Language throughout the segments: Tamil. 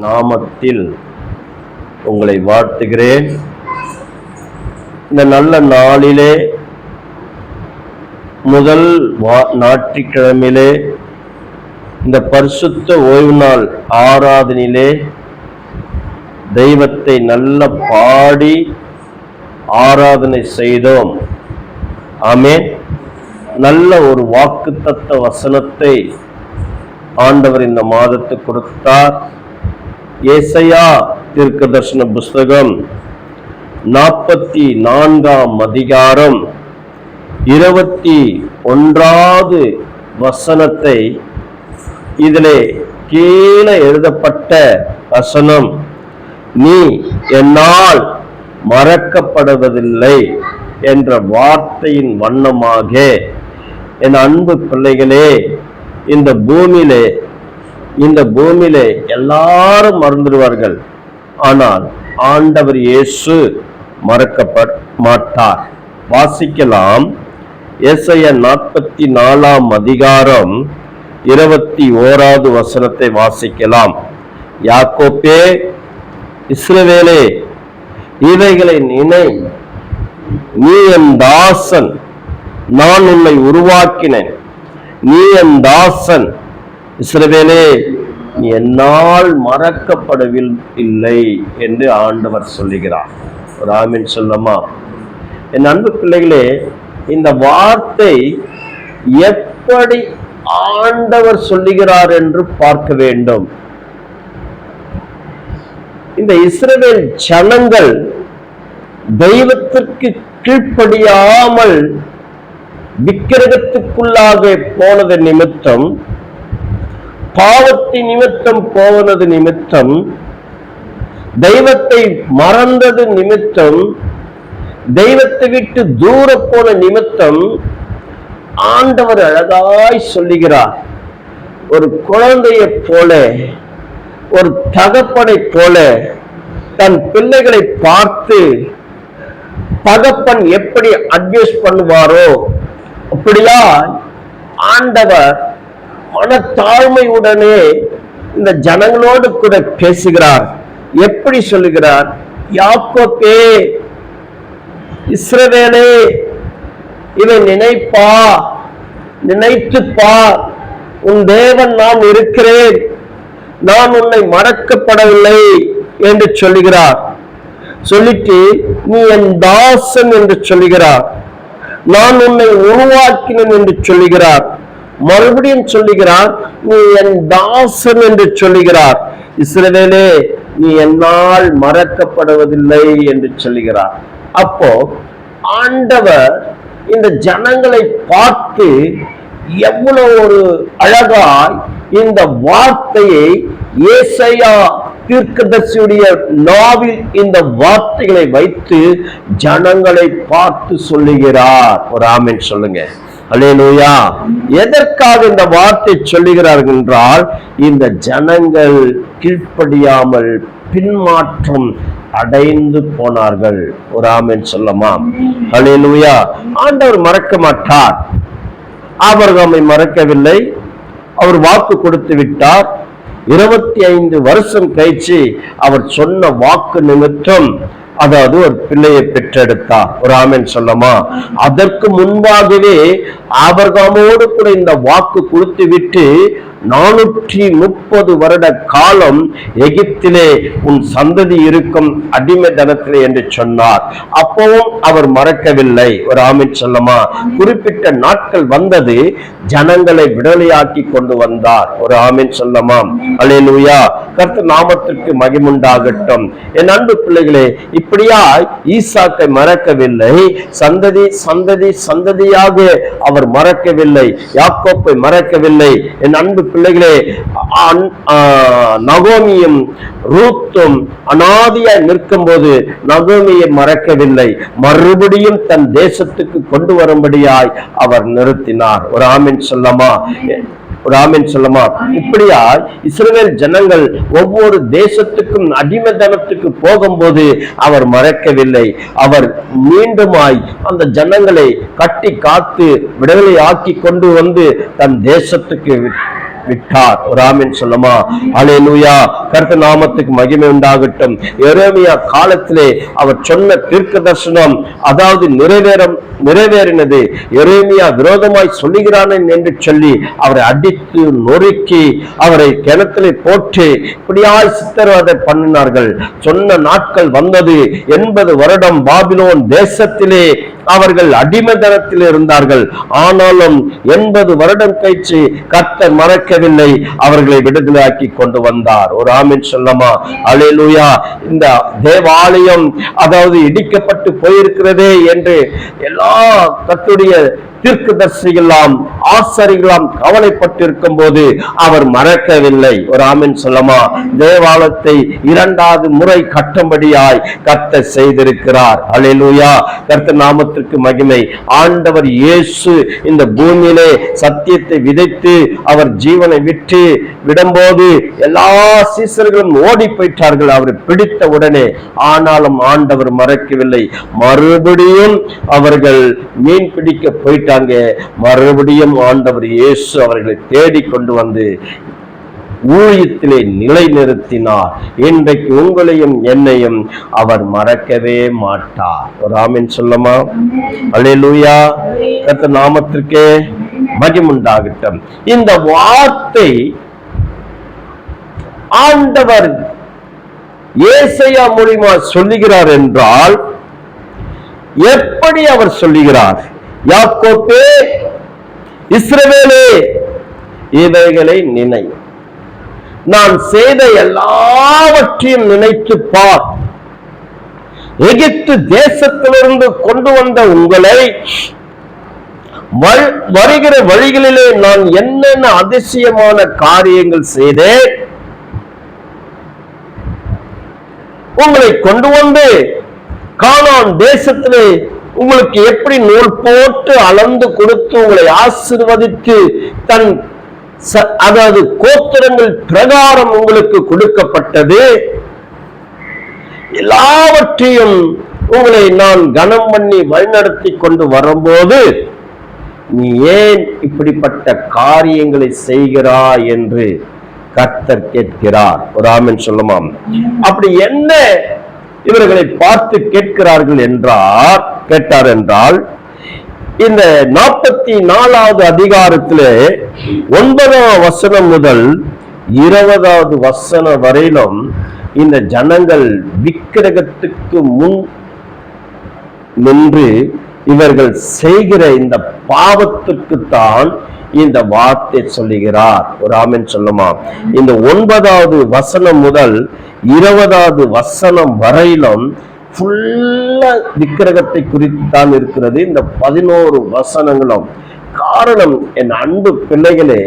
நாமத்தில் உங்களை வாழ்த்துகிறேன். இந்த நல்ல நாளிலே முதல் ஞாயிற்றுக்கிழமையிலே இந்த பரிசுத்த ஓய்வு நாள் ஆராதனிலே தெய்வத்தை நல்ல பாடி ஆராதனை செய்தோம். ஆமே நல்ல ஒரு வாக்குத்தத்த வசனத்தை ஆண்டவர் இந்த மாதத்துக்கு கொடுத்தார். ஏசையா தீர்க்கதர்சன புஸ்தகம் நாற்பத்தி நான்காம் அதிகாரம் இருபத்தி ஒன்றாவது வசனத்தை இதிலே கீழே எழுதப்பட்ட வசனம் நீ என்னால் மறக்கப்படுவதில்லை என்ற வார்த்தையின் வண்ணமாக என் அன்பு பிள்ளைகளே இந்த பூமியிலே இந்த பூமியிலே எல்லாரும் மறந்துடுவார்கள். ஆனால் ஆண்டவர் இயேசு மறக்கப்பட மாட்டார். வாசிக்கலாம். ஏசைய நாற்பத்தி நாலாம் அதிகாரம் இருபத்தி ஓராவது வசனத்தை வாசிக்கலாம். யாக்கோப்பே இஸ்ரவேலே இவைகளை நினை. நீ என் தாசன் நான் உன்னை உருவாக்கினேன். நீ என் தாசன் இஸ்ரவேலே என்னால் மறக்கப்படவில் இல்லை என்று ஆண்டவர் சொல்லுகிறார். ராமின் சொல்லமா? என் அன்பு பிள்ளைகளே இந்த வார்த்தை எப்படி ஆண்டவர் சொல்லுகிறார் என்று பார்க்க வேண்டும். இந்த இஸ்ரவேல் ஜனங்கள் தெய்வத்திற்கு கீழ்ப்படியாமல் விக்கிரகத்துக்குள்ளாக போனது நிமித்தம் பாவத்தை நிமித்தம் போனது நிமித்தம் தெய்வத்தை மறந்தது நிமித்தம் தெய்வத்தை விட்டு தூர போன நிமித்தம் ஆண்டவர் அழகாய் சொல்லுகிறார். ஒரு குழந்தையைப் போல ஒரு தகப்பனை போல தன் பிள்ளைகளை பார்த்து தகப்பன் எப்படி அட்வைஸ் பண்ணுவாரோ அப்படியா ஆண்டவர் மனத்தாழ்மையுடனே இந்த ஜனங்களோடு கூட பேசுகிறார். எப்படி சொல்லுகிறார்? யாக்கோப்பே இஸ்ரவேலே இதை நினைப்பா நினைத்து பார் உன் தேவன் நான் இருக்கிறேன். நான் உன்னை மறக்கப்படவில்லை என்று சொல்லுகிறார். சொல்லிட்டு நீ என் தாசன் என்று சொல்லுகிறார். நான் உன்னை உருவாக்கினேன் என்று சொல்லுகிறார். மறுபடியும் சொல்லுகிறார் நீ என் தாசன் என்று சொல்லுகிறார். இஸ்ரவேலே நீ என்னால் மறக்கப்படுவதில்லை என்று சொல்லுகிறார். அப்போ ஆண்டவர் இந்த ஜனங்களை பார்த்து எவ்வளவு ஒரு அழகாய் இந்த வார்த்தையை ஏசையா தீர்க்கதர்சியுடைய நாவில் இந்த வார்த்தைகளை வைத்து ஜனங்களை பார்த்து சொல்லுகிறார். ஒரு ஆமின் சொல்லுங்க. அல்லேலூயா எதற்காக இந்த வார்த்தை சொல்லுகிறார்கள் என்றால் இந்த ஜனங்கள் கீழ்ப்படியாமல் பின்மாற்றம் அடைந்து போனார்கள். ஒரு ஆமென் சொல்லமா? அல்லேலூயா ஆண்டவர் மறக்க மாட்டார். ஆபரகாமை மறக்கவில்லை. அவர் வாக்கு கொடுத்து விட்டார். இருபத்தி ஐந்து வருஷம் கழிச்சு அவர் சொன்ன வாக்கு நிமித்தம் அதாவது ஒரு பிள்ளையை பெற்றெடுத்தா? ஒரு ஆமென் சொல்லமா? அதற்கு முன்பாகவே ஆபர்காமோடு கூட இந்த வாக்கு கொடுத்து விட்டு நானூற்றி முப்பது வருட காலம் எகிப்திலே உன் சந்ததி இருக்கும் அடிமை தனத்திலே என்று சொன்னார். அப்பவும் அவர் மறக்கவில்லை. ஒரு ஆமை சொல்லமா? குறிப்பிட்ட நாட்கள் வந்தது ஜனங்களை விடுதலையாக்கி கொண்டு வந்தார். ஒரு ஆமை சொல்லமா? அல்லேலூயா. கர்த்த நாமத்திற்கு மகிமுண்டாகட்டும். என் அன்பு பிள்ளைகளே இப்படியா ஈசாக்கை மறக்கவில்லை. சந்ததி சந்ததி சந்ததியாக அவர் மறக்கவில்லை. யாக்கோப்பை மறக்கவில்லை. என் அன்பு பிள்ளைகளே நகோமியும் ரூத்தும் அனாதியாய் நிற்கும் போது நகோமியை மறக்கவில்லை. மறுபடியும் தன் தேசத்துக்கு கொண்டு வரும்படியாய் அவர் நிறுத்தினார். ஒரு ஆமின் சொல்லமா? ஒரு ஆமின் சொல்லமா? இப்படியா இஸ்ரேல் ஜனங்கள் ஒவ்வொரு தேசத்துக்கும் அடிமைத்தனத்துக்கு போகும்போது அவர் மறக்கவில்லை. அவர் மீண்டுமாய் அந்த ஜனங்களை கட்டி காத்து விடுதலை ஆக்கி கொண்டு வந்து தன் தேசத்துக்கு விட்டார். ஒரு ஆமின் சொல்லுமா? அலேலூயா கருத்து நாமத்துக்கு மகிமை உண்டாகட்டும். எரேமியா காலத்திலே அவர் சொன்ன தீர்க்க தரிசனம் அதாவது நிறைவேறும் நிறைவேறினது. எரேமியா விரோதமாய் சொல்லுகிறான் என்று சொல்லி அவரை அடித்து நொறுக்கி அவரை கிணத்திலே போட்டு இப்படியாய் சித்தரவதை பண்ணினார்கள். சொன்ன நாட்கள் வந்தது. எண்பது வருடம் பாபிலோன் தேசத்திலே அவர்கள் அடிமைதனத்தில் இருந்தார்கள். ஆனாலும் எண்பது வருடம் கழிச்சு கத்தர் மறக்கவில்லை. அவர்களை விடுதலையாக்கி கொண்டு வந்தார். ஒரு ஆமின் சொல்லமா? அலேலூயா இந்த தேவாலயம் அதாவது இடிக்கப்பட்டு போயிருக்கிறதே என்று எல்லா கத்துடைய தீர்க்கதர்சிகளாம் ஆசரிகளாம் கவலைப்பட்டிருக்கும் போது அவர் மறக்கவில்லை. ஒரு ஆமின் சொல்லமா? தேவாலயத்தை இரண்டாவது முறை கட்டும்படியாய் கர்த்தர் செய்திருக்கிறார். அலேலூயா கர்த்த நாமத்திற்கு மகிமை. ஆண்டவர் இயேசு இந்த பூமியிலே சத்தியத்தை விதைத்து அவர் ஜீவனை விட்டு விடும்போது எல்லா சீசர்களும் ஓடி போயிட்டார்கள் அவரை பிடித்த உடனே ஆனாலும் ஆண்டவர் மறக்கவில்லை. மறுபடியும் அவர்கள் மீன் பிடிக்க போயிட்டார் போயிட்டாங்க மறுபடியும் ஆண்டவர் இயேசு அவர்களை தேடி கொண்டு வந்து ஊழியத்திலே நிலைநிறுத்தினார். இன்றைக்கு உங்களையும் என்னையும் அவர் மறக்கவே மாட்டார். ஒரு ஆமின் சொல்லமா? அல்லேலூயா. கத்த நாமத்திற்கே மகிமுண்டாகட்டும். இந்த வார்த்தை ஆண்டவர் ஏசையா மூலியமா சொல்லுகிறார் என்றால் எப்படி அவர் சொல்லுகிறார்? யாக்கோப்பே இஸ்ரவேலே இவைகளை நினை. நான் செய்த எல்லாவற்றையும் நினைத்து பார். எகிப்து தேசத்திலிருந்து கொண்டு வந்த உங்களை வருகிற வழிகளிலே நான் என்னென்ன அதிசயமான காரியங்கள் செய்தேன் உங்களை கொண்டு வந்து காணான் தேசத்திலே உங்களுக்கு எப்படி நூல் போட்டு அளந்து கொடுத்து உங்களை ஆசிர்வதித்து தன் அதாவது கோத்திரங்கள் பிரகாரம் உங்களுக்கு கொடுக்கப்பட்டது? எல்லாவற்றையும் உங்களை நான் கனம் பண்ணி வழிநடத்தி கொண்டு வரும்போது நீ ஏன் இப்படிப்பட்ட காரியங்களை செய்கிறாய் என்று கர்த்தர் கேட்கிறார். ஒரு ஆமின் சொல்லுமாம் அப்படி என்ன இவர்களை பார்த்து கேட்கிறார்கள் என்றார் கேட்டார் என்றால் இந்த நாற்பத்தி நாலாவது அதிகாரத்திலே ஒன்பதாம் வசனம் முதல் இருபதாவது வசனம் வரையிலும் இந்த ஜனங்கள் விக்கிரகத்துக்கு முன் நின்று இவர்கள் செய்கிற இந்த பாவத்துக்கு தான் இந்த வார்த்தை சொல்லுகிறார். ஒரு ஆமின் சொல்லுமா? இந்த ஒன்பதாவது வசனம் முதல் இருபதாவது வசனம் வரையிலும் ஃபுல்லா விக்கிரகத்தை குறித்து தான் இருக்கிறது. இந்த பதினோரு வசனங்களும். காரணம் என் அன்பு பிள்ளைகளே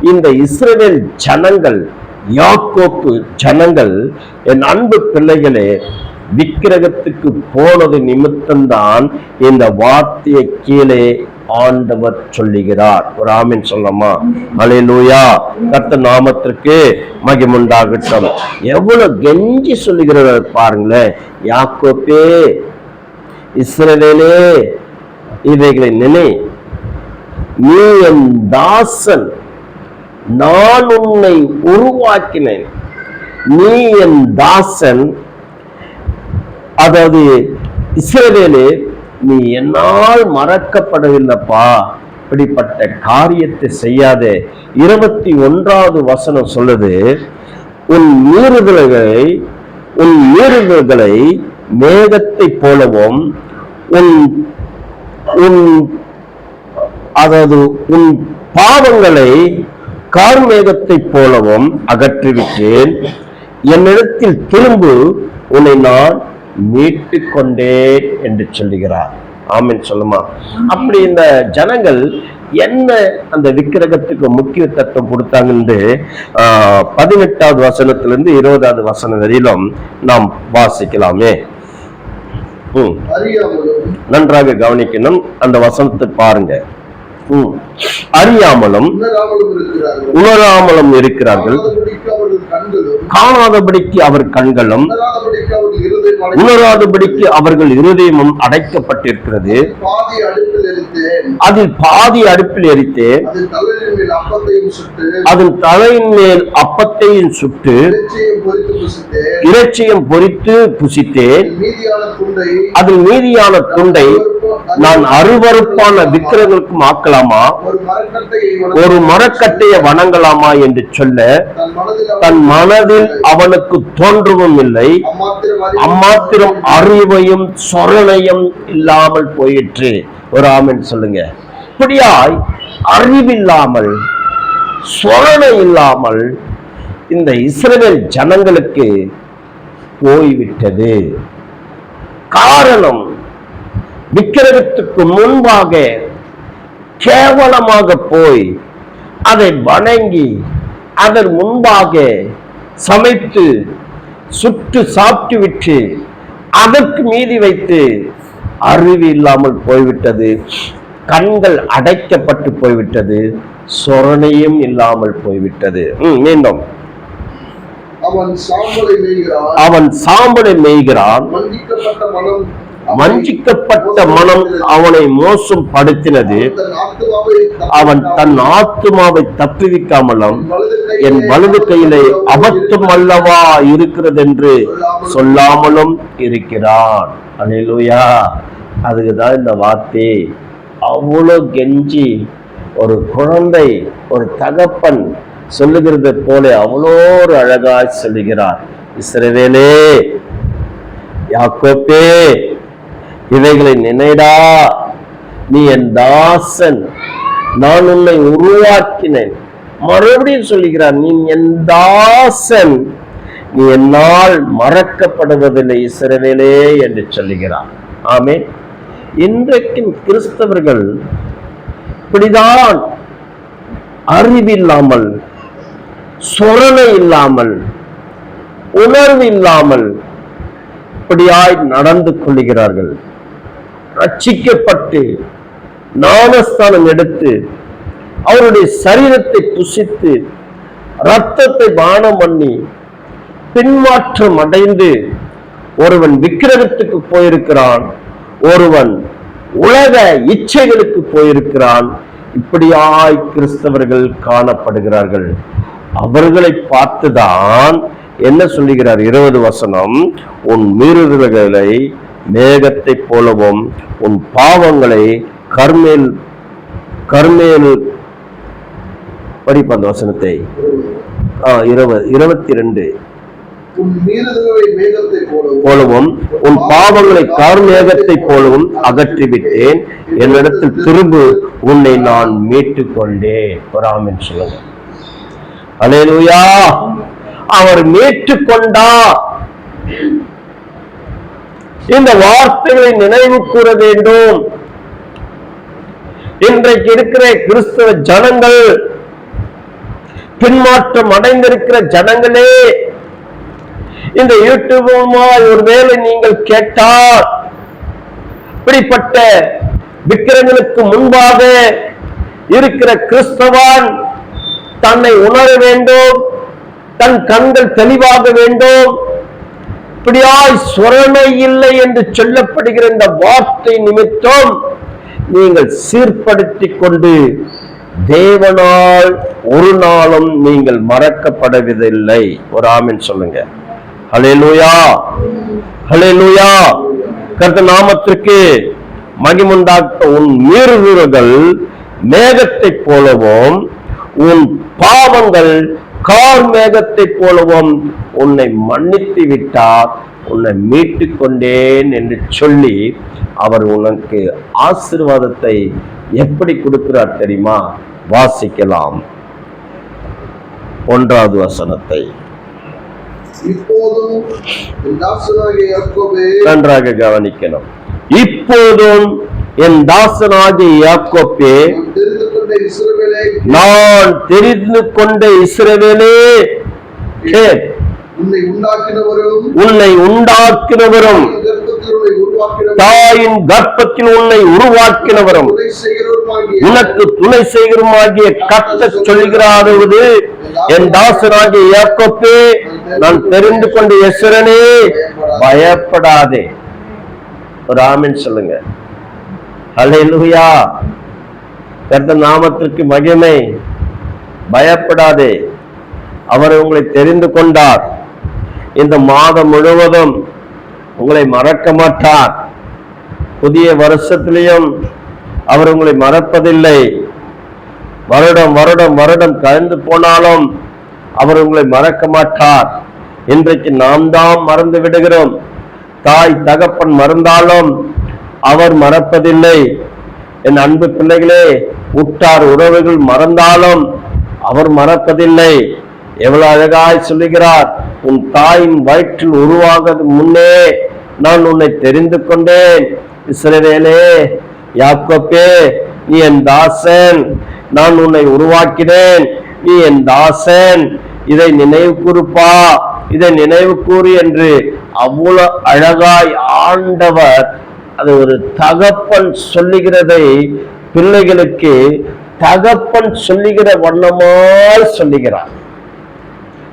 இந்த இஸ்ரேல் ஜனங்கள் யாக்கோப்பு ஜனங்கள் என் அன்பு பிள்ளைகளே விக்கிரகத்துக்கு போனது நிமித்தம்தான் இந்த வார்த்தையை கீழே ஆண்டவர் சொல்லுகிறார். ஒரு ஆமின் சொல்லமா அலையலூயா கத்த நாமத்திற்கு மகிமுண்டாகட்டும். எவ்வளவு கெஞ்சி சொல்லுகிறார் பாருங்களேன். யாக்கோப்பே இஸ்ரவேலே இவைகளை நினை. நீ என் தாசன் நான் உன்னை உருவாக்கினேன். நீ என் தாசன் அதாவது இஸ்ரவேலே நீ என்னால் மறக்கப்படவில்லைப்பா இப்படிப்பட்ட காரியத்தை செய்யாதே. இருபத்தி ஒன்றாவது வசனம் சொல்லுது உன் மீறுதல்களை உன் மீறுதல்களை மேகத்தை போலவும் உன் உன் அதாவது உன் பாவங்களை கார்மேகத்தைப் போலவும் அகற்றிவிட்டேன். என்னிடத்தில் திரும்பு உன்னை நான் மீட்டுக் கொண்டேன் என்று சொல்லுகிறார். ஆமென் சொல்லுமா? அப்படி இந்த ஜனங்கள் என்ன அந்த விக்கிரகத்துக்கு முக்கியத்துவம் கொடுத்தாங்கன்னு ஆஹ், பதினெட்டாவது வசனத்திலிருந்து இருபதாவது வசனம் வரையிலும் நாம் வாசிக்கலாமே. நன்றாக கவனிக்கணும். அந்த வசனத்தை பாருங்க. அறியாமலும் உணராமலும் இருக்கிறார்கள். காணாதபடிக்கு அவர் கண்களும் உணராதபடிக்கு அவர்கள் இருதயமும். அடைக்கப்பட்டிருக்கிறது. அதில் பாதி அடுப்பில் சுட்டு. அதன் தலையின் மேல் அப்பத்தையும் சுட்டு இறைச்சியும் பொரித்து புசித்தேன். அதில் மீதியான துண்டை நான் அருவருப்பான விக்கிரங்களுக்கு ஆக்கலாமா ஒரு மரக்கட்டையை வணங்கலாமா என்று சொல்ல தன் மனதில் அவனுக்கு தோன்றவும் இல்லை. அம்மாத்திரம் அறிவையும் சொரணையும் இல்லாமல் போயிற்று. ஒரு ஆமன் சொல்லுங்க. இப்படியாய் அறிவில்லாமல் சொரணை இல்லாமல் இந்த இஸ்ரேல் ஜனங்களுக்கு போய்விட்டது. காரணம் விக்கிரகத்துக்கு முன்பாக கேவலமாக போய் அதை வணங்கி அதன் முன்பாக சமைத்து சுட்டு சாப்பிட்டு விட்டு அதற்கு மீதி வைத்து அறிவு இல்லாமல் போய்விட்டது. கண்கள் அடைக்கப்பட்டு போய்விட்டது. சொரணையும் இல்லாமல் போய்விட்டது. மீண்டும். அவன் சாம்பலை மேய்கிறான். அவன் சாம்பலை மேய்கிறான். வஞ்சிக்கப்பட்ட மனம் அவனை மோசம் படுத்தினது. அவன் தன் ஆத்துமாவை தப்புவிக்காமலும் என் வலது கையிலே அபத்தம் அல்லவா இருக்கிறது என்று சொல்லாமலும் இருக்கிறான். அல்லேலூயா அதுக்கு தான் இந்த வார்த்தை. அவ்வளோ கெஞ்சி ஒரு குழந்தை ஒரு தகப்பன் சொல்லுகிறது போல அவ்வளோ ஒரு அழகாய் சொல்லுகிறார். இஸ்ரவேலே யாக்கோப்பே இவைகளை நினைடா. நீ என் தாசன். நான் உன்னை உருவாக்கினேன். மறுபடியும் சொல்லுகிறார் நீ என் தாசன். நீ என்னால் மறக்கப்படுவதில்லை இஸ்ரவேலே என்று சொல்லுகிறார். ஆமே இன்றைக்கும் கிறிஸ்தவர்கள் இப்படிதான் அறிவில்லாமல் சொரணை இல்லாமல் உணர்வு இல்லாமல் இப்படியாய் நடந்து கொள்கிறார்கள் ரட்சிக்கப்பட்டு ஞானஸ்தானம் எடுத்து அவருடைய சரீரத்தை புசித்து ரத்தத்தை பானம் பண்ணி பின்மாற்றம் அடைந்து ஒருவன் விக்கிரகத்துக்கு போயிருக்கிறான் ஒருவன் உலக இச்சைகளுக்கு போயிருக்கிறான். இப்படியாய் கிறிஸ்தவர்கள் காணப்படுகிறார்கள். அவர்களை பார்த்துதான் என்ன சொல்லுகிறார் இருபது வசனம் உன் மீறுதல்களை மேகத்தை போலவும் உன் பாவங்களை கர்மேல் கர்மேல் படிப்பு அந்த வசனத்தை இருபது இருபத்தி ரெண்டு போலவும் உன் பாவங்களை கார்மேகத்தை போலவும் அகற்றிவிட்டேன். என்னிடத்தில் திரும்பு உன்னை நான் மீட்டுக் கொண்டேன் பொறாமின் சொல்லுங்க. அலேலுயா! அவர் மீட்டுக் கொண்டார் இந்த வார்த்தைகளை நினைவு கூற வேண்டும். இன்றைக்கு இருக்கிற கிறிஸ்தவ ஜனங்கள் பின்மாற்றம் அடைந்திருக்கிற ஜனங்களே இந்த யூடியூபுமாய் ஒருவேளை நீங்கள் கேட்டால் இப்படிப்பட்ட விக்கிரங்களுக்கு முன்பாக இருக்கிற கிறிஸ்தவான் தன்னை உணர வேண்டும் தன் கண்கள் தெளிவாக வேண்டும் அப்படியாய் சுரணை இல்லை என்று சொல்லப்படுகிற இந்த வார்த்தை நிமித்தம் நீங்கள் சீர்படுத்திக் கொண்டு தேவனால் ஒரு நாளும் நீங்கள் மறக்கப்படவில்லை. ஒரு ஆமின் சொல்லுங்க. ஹலே லூயா ஹலே லூயா கருத்த நாமத்திற்கு மகிமுண்டாக்க உன் மீறுதல்கள் மேகத்தைப் போலவும் உன் பாவங்கள் கார் மேகத்தைப் போலவும் உன்னை மன்னித்து விட்டார். உன்னை மீட்டுக் கொண்டேன் என்று சொல்லி அவர் உனக்கு ஆசீர்வாதத்தை எப்படி கொடுக்கிறார் தெரியுமா? வாசிக்கலாம். ஒன்றாவது வசனத்தை. நன்றாக கவனிக்கணும். இப்போதும் என் தாசனாகிய யாக்கோப்பே நான் தெரிந்து கொண்ட இஸ்ரவேலே நான் தெரிந்து கொண்ட உன்னை உண்டாக்கினவரும் தாயின் கர்ப்பத்தில் உன்னை உருவாக்கினவரும் உனக்கு துணை செய்கிறமாகிய கத்த சொல்கிறாரது என் தாசராகிய யாக்கோப்பே நான் தெரிந்து கொண்ட எஸ்வரனே பயப்படாதே. ஒரு ஆமின் சொல்லுங்க. அலையலுயா. கர்த்த நாமத்திற்கு மகிமை. பயப்படாதே. அவர் உங்களை தெரிந்து கொண்டார். இந்த மாதம் முழுவதும் உங்களை மறக்க மாட்டார். புதிய வருஷத்திலையும் அவர் உங்களை மறப்பதில்லை. வருடம் வருடம் வருடம் கழிந்து போனாலும் அவர் உங்களை மறக்க மாட்டார். இன்றைக்கு நாம் தான் மறந்து விடுகிறோம். தாய் தகப்பன் மறந்தாலும் அவர் மறப்பதில்லை. என் அன்பு பிள்ளைகளே உற்றார் உறவுகள் மறந்தாலும் அவர் மறப்பதில்லை. எவ்வளவு அழகாய் சொல்லுகிறார் உன் தாயின் வயிற்றில் உருவாகிறது முன்னே நான் உன்னை தெரிந்து கொண்டேன். இஸ்ரவேலே யாக்கோப்பே நீ என் தாசன். நான் உன்னை உருவாக்கினேன். நீ என் தாசன். இதை நினைவு கூறுப்பா இதை நினைவு கூறு என்று அவ்வளவு அழகாய் ஆண்டவர் அது ஒரு தகப்பன் சொல்லுகிறதை பிள்ளைகளுக்கு தகப்பன் சொல்லுகிற வண்ணமாய் சொல்லுகிறார்.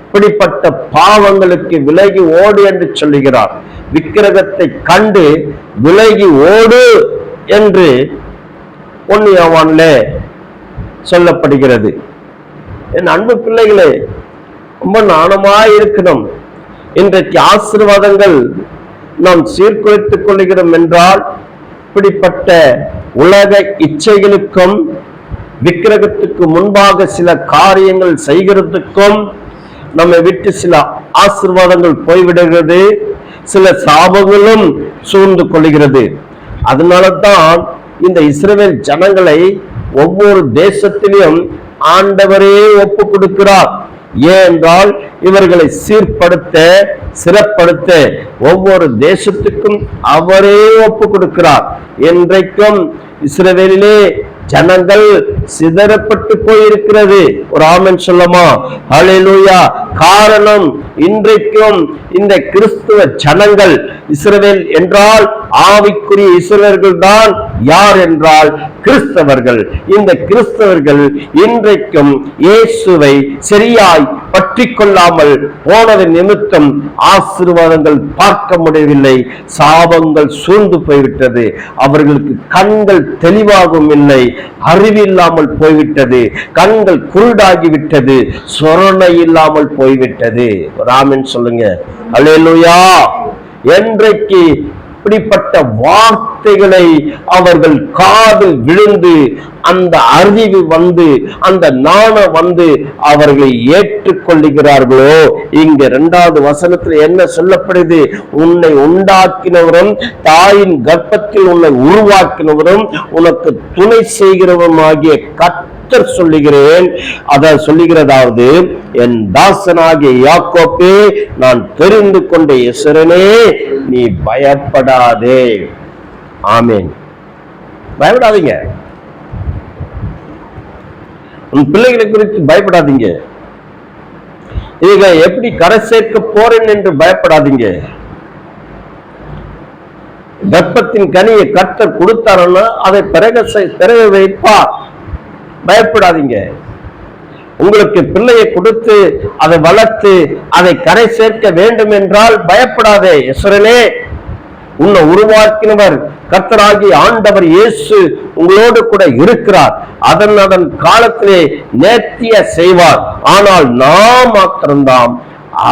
இப்படிப்பட்ட பாவங்களுக்கு விலகி ஓடு என்று சொல்லுகிறார். விக்கிரகத்தை கண்டு விலகி ஓடு என்று பொன்னியவான்ல சொல்லப்படுகிறது. என் அன்பு பிள்ளைகளே ரொம்ப நாணமாய் இருக்கணும் இன்றைக்கு ஆசீர்வாதங்கள் நாம் சீர்குலைத்துக் கொள்கிறோம் என்றால் இப்படிப்பட்ட உலக இச்சைகளுக்கும் விக்கிரகத்துக்கு முன்பாக சில காரியங்கள் செய்கிறதுக்கும் நம்மை விட்டு சில ஆசீர்வாதங்கள் போய்விடுகிறது சில சாபங்களும் சூழ்ந்து கொள்கிறது அதனால தான் இந்த இஸ்ரேல் ஜனங்களை ஒவ்வொரு தேசத்திலும் ஆண்டவரே ஒப்பு கொடுக்கிறார். ஏனென்றால் இவர்களை சீர்படுத்த சிறப்படுத்த ஒவ்வொரு தேசத்துக்கும் அவரே ஒப்பு கொடுக்கிறார். என்றைக்கும் இஸ்ரவேலிலே ஜனங்கள் சிதறப்பட்டு போயிருக்கிறது. ஒரு ஆமன் சொல்லமா அலையலூயா காரணம் இன்றைக்கும் இந்த கிறிஸ்துவ ஜனங்கள் இஸ்ரவேல் என்றால் ஆவிக்குரிய இஸ்ரவேலர்கள் தான் யார் என்றால் கிறிஸ்தவர்கள். இந்த கிறிஸ்தவர்கள் இன்றைக்கும் இயேசுவை சரியாய் பற்றி கொள்ளாமல் போனது நிமித்தம் ஆசீர்வாதங்கள் பார்க்க முடியவில்லை. சாபங்கள் சூழ்ந்து போய்விட்டது. அவர்களுக்கு கண்கள் தெளிவாகவும் இல்லை. அறிவில்லாமல் போய்விட்டது. கண்கள் குருடாகிவிட்டது. சொரணை இல்லாமல் போய்விட்டது. ராமன் சொல்லுங்க. அல்லேலூயா என்றைக்கு இப்படிப்பட்ட வார்த்தைகளை அவர்கள் காதில் விழுந்து அந்த அறிவு வந்து அந்த நாணம் வந்து அவர்களை ஏற்றுக்கொள்ளுகிறார்களோ? இங்க இரண்டாவது வசனத்துல என்ன சொல்லப்படுது? உன்னை உண்டாக்கினவரும் தாயின் கர்ப்பத்தில் உன்னை உருவாக்கினவரும் உனக்கு துணை செய்கிறவரும் ஆகிய கர்த்தர் சொல்லுகிறேன். அதை சொல்லுகிறதாவது என் தாசனாகிய யாக்கோப்பே நான் தெரிந்து கொண்ட இசரனே நீ பயப்படாதே. ஆமேன். பயப்படாதீங்க. உன் பிள்ளைகளை குறித்து பயப்படாதீங்க. இதை எப்படி கரை சேர்க்க போறேன் என்று பயப்படாதீங்க. வெப்பத்தின் கனியை கர்த்தர் கொடுத்தாருன்னா அதை பிறக பிறக வைப்பார். பயப்படாதீங்க. உங்களுக்கு பிள்ளையை கொடுத்து அதை வளர்த்து அதை கரை சேர்க்க வேண்டும் என்றால் பயப்படாதே ஈஸ்வரனே உன்னை உருவாக்கினவர் கர்த்தராகி ஆண்டவர் இயேசு உங்களோடு கூட இருக்கிறார். அதன் அதன் காலத்திலே நேர்த்திய செய்வார். ஆனால் நாம் மாத்திரம்தான்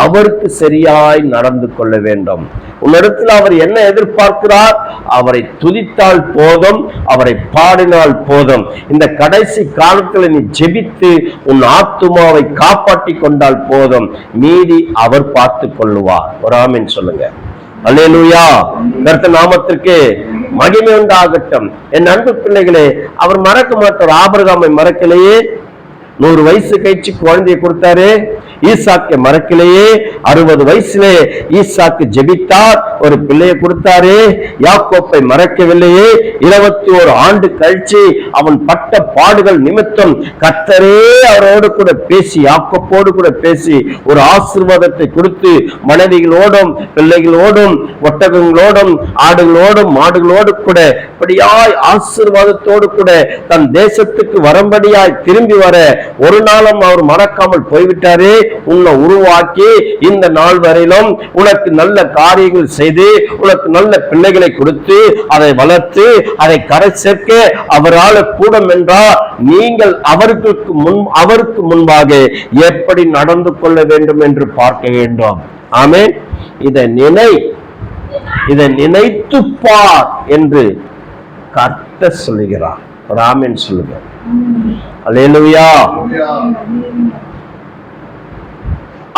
அவருக்கு சரியாய் நடந்து கொள்ள வேண்டும். உன்னிடத்தில் அவர் என்ன எதிர்பார்க்கிறார்? அவரை துதித்தால் போதும் அவரை பாடினால் போதும். இந்த கடைசி காலத்தில் நீ ஜெபித்து உன் ஆத்துமாவை காப்பாற்றி கொண்டால் போதும். மீதி அவர் பார்த்து கொள்ளுவார். ஒரு ஆமின் சொல்லுங்க. அல்லேலூயா. கர்த்த நாமத்திற்கு மகிமை உண்டாகட்டும். என் அன்பு பிள்ளைகளே அவர் மறக்க மாட்டார். ஆபரகாமை மறக்கலையே. நூறு வயசு கழிச்சு குழந்தையை கொடுத்தாரு. ஈசாக்கு மறக்கலையே அறுபது வயசுலே ஈசாக்கு ஜெபித்தார் ஒரு பிள்ளையை கொடுத்தாரு யாக்கோப்பை மறக்கவில்லையே இருபத்தி ஒரு ஆண்டு கழிச்சு அவன் பட்ட பாடுகள் நிமித்தம் கத்தரே அவரோடு கூட பேசி யாக்கோப்போடு கூட பேசி ஒரு ஆசீர்வாதத்தை கொடுத்து மனைவிகளோடும் பிள்ளைகளோடும் ஒட்டகங்களோடும் ஆடுகளோடும் மாடுகளோடு கூட இப்படியாய் ஆசிர்வாதத்தோடு கூட தன் தேசத்துக்கு வரும்படியாய் திரும்பி வர ஒரு நாளும் அவர் மறக்காமல் போய்விட்டாரே. உன்னை உருவாக்கி இந்த நாள் வரையிலும் உனக்கு நல்ல காரியங்கள் செய்து உனக்கு நல்ல பிள்ளைகளை கொடுத்து அதை வளர்த்து அதை கரை சேர்க்க அவரால் கூடும் என்றால் நீங்கள் அவருக்கு முன் அவருக்கு முன்பாக எப்படி நடந்து கொள்ள வேண்டும் என்று பார்க்க வேண்டும். ஆமென். இதை நினை இதை நினைத்து பார் என்று கர்த்தர் சொல்லுகிறார். ராமன் சொல்லுங்க அல்லேலூயா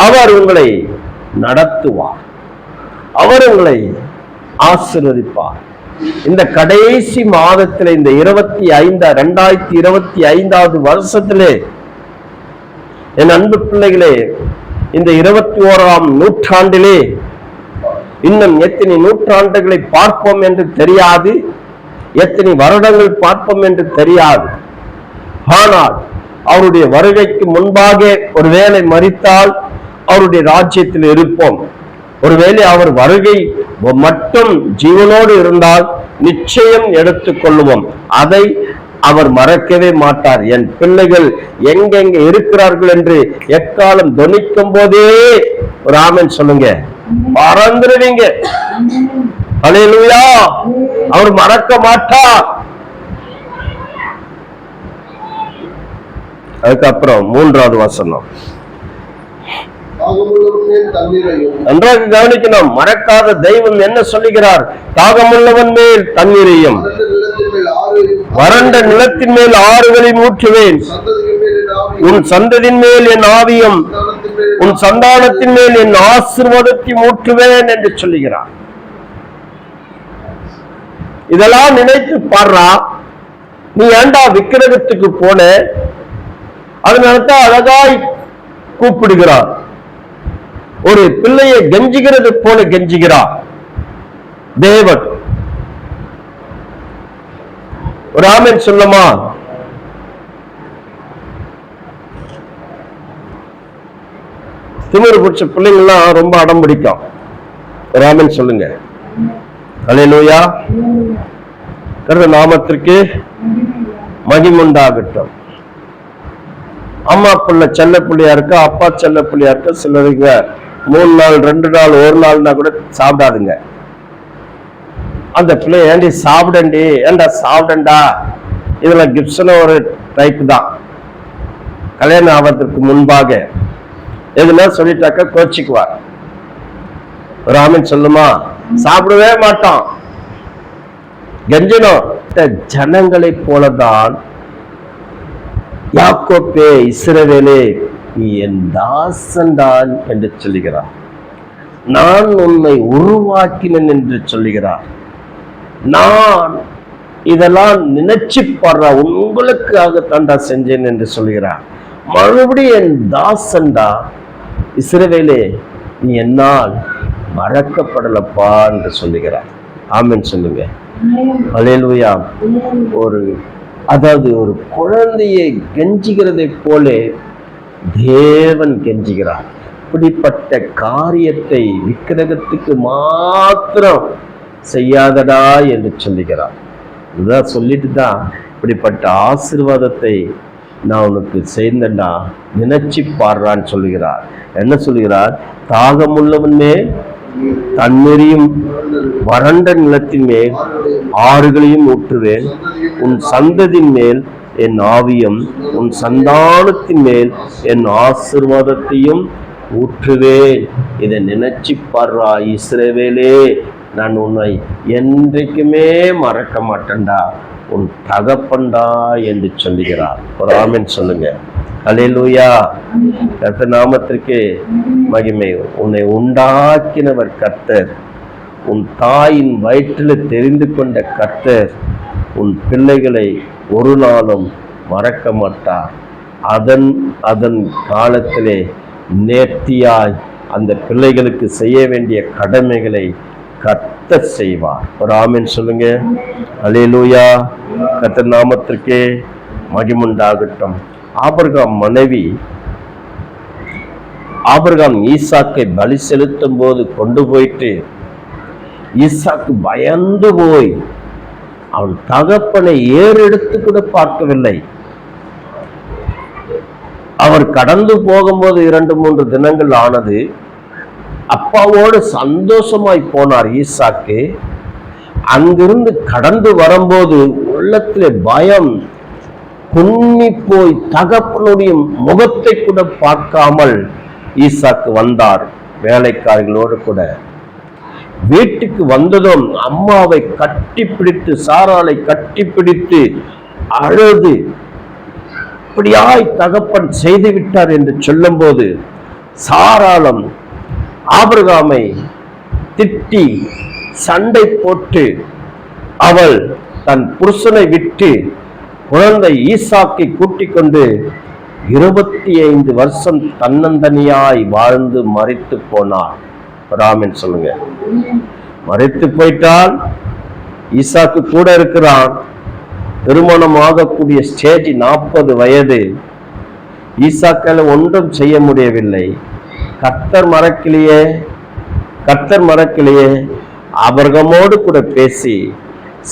அவர் உங்களை நடத்துவார். அவர் உங்களை ஆசிர்வதிப்பார். இந்த கடைசி மாதத்தில் இந்த இருபத்தி ஐந்து ரெண்டாயிரத்தி இருபத்தி ஐந்தாவது வருஷத்திலே என் அன்பு பிள்ளைகளே இந்த இருபத்தி ஓராம் நூற்றாண்டிலே இன்னும் எத்தனை நூற்றாண்டுகளை பார்ப்போம் என்று தெரியாது எத்தனை வருடங்கள் பார்ப்போம் என்று தெரியாது. ஆனால் அவருடைய வருகைக்கு முன்பாக ஒருவேளை மறித்தால் அவருடைய ராஜ்யத்தில் இருப்போம். ஒருவேளை அவர் வருகை மட்டும் ஜீவனோடு இருந்தால் நிச்சயம் எடுத்துக்கொள்ளுவோம் அதை அவர் மறக்கவே மாட்டார். என் பிள்ளைகள் எங்கெங்க இருக்கிறார்கள் என்று எக்காலம் துணிக்கும் போதே ஒரு சொல்லுங்க. மறந்துடுவீங்க. அலையலுயா அவர் மறக்க மாட்டார். அதுக்கப்புறம் மூன்றாவது வசனம். நன்றாக கவனிக்கணும். மறக்காத தெய்வம் என்ன சொல்லுகிறார்? தாகமுள்ளவன் மேல் தண்ணீரையும் வறண்ட நிலத்தின் மேல் ஆறுகளை ஊற்றுவேன். உன் சந்ததியின் மேல் என் ஆவியும் உன் சந்தானத்தின் மேல் என் ஆசிர்வாதத்தை ஊற்றுவேன் என்று சொல்லுகிறார். இதெல்லாம் நினைத்து பாடுறா. நீ ஏண்டா விக்கிரகத்துக்கு போன? அதனாலதான் அழகாய் கூப்பிடுகிறார். ஒரு பிள்ளையை கெஞ்சுகிறது போல கெஞ்சுகிறார். தேவன். ஒரு ஆமென் சொல்லுமா? திமிரு பிடிச்ச பிள்ளைங்கள்லாம் ரொம்ப அடம் பிடிக்கும். ராமன் சொல்லுங்க சொல்லுங்க. அலையலூயா கருத நாமத்திற்கு மகிமுண்டாகட்டும். அம்மா பிள்ளை செல்ல பிள்ளையா இருக்கா? அப்பா செல்ல பிள்ளையா இருக்கா? சிலருங்க மூணு நாள் ரெண்டு நாள் ஒரு நாள்னா கூட சாப்பிடாதுங்க. அந்த பிள்ளை ஏண்டி சாப்பிடண்டி? ஏண்டா சாப்பிடண்டா? இதுல கிப்சன ஒரு டைப் தான். கல்யாணம் ஆவதற்கு முன்பாக எதுனா சொல்லிட்டாக்கா கோச்சிக்குவார். ராமன் சொல்லுமா? சாப்பிடவே மாட்டான் கெஞ்சனும். ஜனங்களை போலதான் யாக்கோப்பே இஸ்ரவேலே நீ என் தாசன்தான் என்று சொல்லுகிறார். நான் உன்னை உருவாக்கினேன் என்று சொல்லுகிறார். நான் இதெல்லாம் நினைச்சு பாடுற உங்களுக்காக தாண்டா செஞ்சேன் என்று சொல்கிறார் மறுபடியும் என் தாசன்டா இசிறவேலே நீ என்னால் மறக்கப்படலப்பா என்று சொல்லுகிறார். ஆமென் சொல்லுங்க. அலேலுயா ஒரு அதாவது ஒரு குழந்தையை கெஞ்சுகிறதை போல தேவன் கெஞ்சுகிறார். இப்படிப்பட்ட காரியத்தை விக்கிரகத்துக்கு மாத்திரம் செய்யாதடா என்று சொல்லுகிறார். இதுதான் சொல்லிட்டு தான் இப்படிப்பட்ட ஆசீர்வாதத்தை நான் உனக்கு சேர்ந்தண்டா நினைச்சு பாடுறான்னு சொல்லுகிறார். என்ன சொல்லுகிறார்? தாகமுள்ளவன் மேல் தண்ணீரையும் வறண்ட நிலத்தின் மேல் ஆறுகளையும் ஊற்றுவேன். உன் சந்ததியின் மேல் என் ஆவியம் உன் சந்தானத்தின் மேல் என் ஆசிர்வாதத்தையும் ஊற்றுவேன். இதை நினைச்சு பாடுறா இஸ்ரேவேலே. நான் உன்னை என்றைக்குமே மறக்க மாட்டேன்டா. உன் தகப்பன்டா என்று சொல்லுகிறார். ஒரு ஆமின் சொல்லுங்க. அலையலூயா கர்த்த நாமத்திற்கு மகிமை. உன்னை உண்டாக்கினவர் கர்த்தர். உன் தாயின் வயிற்றில் தெரிந்து கொண்ட கர்த்தர். உன் பிள்ளைகளை ஒரு நாளும் மறக்க மாட்டார். அதன் அதன் காலத்திலே நேர்த்தியாய் அந்த பிள்ளைகளுக்கு செய்ய வேண்டிய கடமைகளை கத்த செய்வார். ஒரு ஆமின் சொல்லுங்க. அலேலூயா கத்த நாமத்திற்கே மகிமுண்டாகட்டும். ஆபர்காம் மனைவி ஆபர்காம் ஈசாக்கை பலி செலுத்தும் போது கொண்டு போயிட்டு ஈசாக்கு பயந்து போய் அவன் தகப்பனை ஏறெடுத்து கூட பார்க்கவில்லை. அவர் கடந்து போகும்போது இரண்டு மூன்று தினங்கள் ஆனது அப்பாவோடு சந்தோஷமாய் போனார் ஈசாக்கு. அங்கிருந்து கடந்து வரும்போது உள்ளத்திலே பயம் குன்னி போய் தகப்பனுடைய முகத்தை கூட பார்க்காமல் ஈசாக்கு வந்தார் வேலைக்காரர்களோடு கூட. வீட்டுக்கு வந்ததும் அம்மாவை கட்டிப்பிடித்து சாராளை கட்டிப்பிடித்து அழுது இப்படியாய் தகப்பன் செய்து விட்டார் என்று சொல்லும்போது சாராளம் ஆபிரகாமை திட்டி சண்டை போட்டு அவள் தன் புருஷனை விட்டு குழந்தை ஈசாக்கை கூட்டிக் கொண்டு இருபத்தி ஐந்து வருஷம் தன்னந்தனியாய் வாழ்ந்து மறித்து போனார் ராமின் சொல்லுங்க. மறைத்து போயிட்டால் ஈசாக்கு கூட இருக்கிறான். திருமணம் ஆகக்கூடிய ஸ்டேஜ் நாற்பது வயது. ஈசாக்கால ஒன்றும் செய்ய முடியவில்லை. கத்தர் மறக்கலையே கத்தர் மறக்கலையே அபர்கமோடு கூட பேசி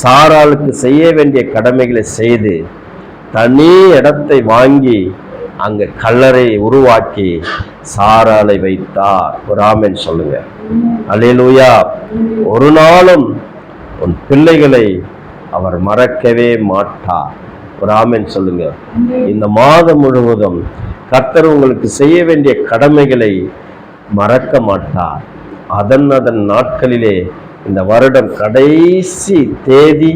சாராளுக்கு செய்ய வேண்டிய கடமைகளை செய்து தனி இடத்தை வாங்கி அங்கே கல்லறை உருவாக்கி சாராலை வைத்தார். ஒரு ஆமென் சொல்லுங்க. அலையலூயா ஒரு நாளும் உன் பிள்ளைகளை அவர் மறக்கவே மாட்டார். ஒரு ஆமென் சொல்லுங்க. இந்த மாதம் முழுவதும் கர்த்தர் உங்களுக்கு செய்ய வேண்டிய கடமைகளை மறக்க மாட்டார். அதன் அதன் நாட்களிலே இந்த வருடம் கடைசி தேதி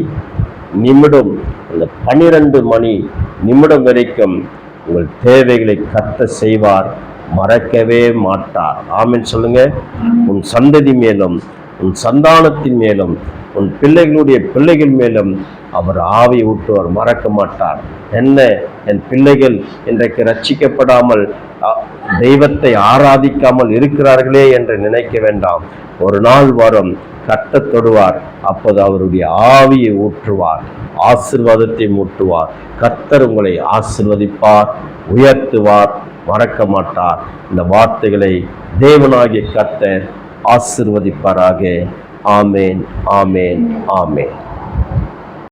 நிமிடம் அந்த பனிரெண்டு மணி நிமிடம் வரைக்கும் உங்கள் தேவைகளை கத்த செய்வார் மறக்கவே மாட்டார். ஆமின். சொல்லுங்க. உன் சந்ததி மேலும் உன் சந்தானத்தின் மேலும் உன் பிள்ளைகளுடைய பிள்ளைகள் மேலும் அவர் ஆவி ஊட்டுவார் மறக்க மாட்டார். என்ன? என் பிள்ளைகள் இன்றைக்கு ரட்சிக்கப்படாமல் தெய்வத்தை ஆராதிக்காமல் இருக்கிறார்களே என்று நினைக்க வேண்டாம். ஒரு நாள் வரும் கட்ட தொடுவார் அப்போது அவருடைய ஆவியை ஊற்றுவார் ஆசிர்வாதத்தை மூட்டுவார் கத்தர் உங்களை ஆசிர்வதிப்பார் உயர்த்துவார் மறக்க மாட்டார். இந்த வார்த்தைகளை தேவனாகிய கத்தர் ஆசிர்வதிப்பாராக. ஆமேன் ஆமேன் ஆமேன்.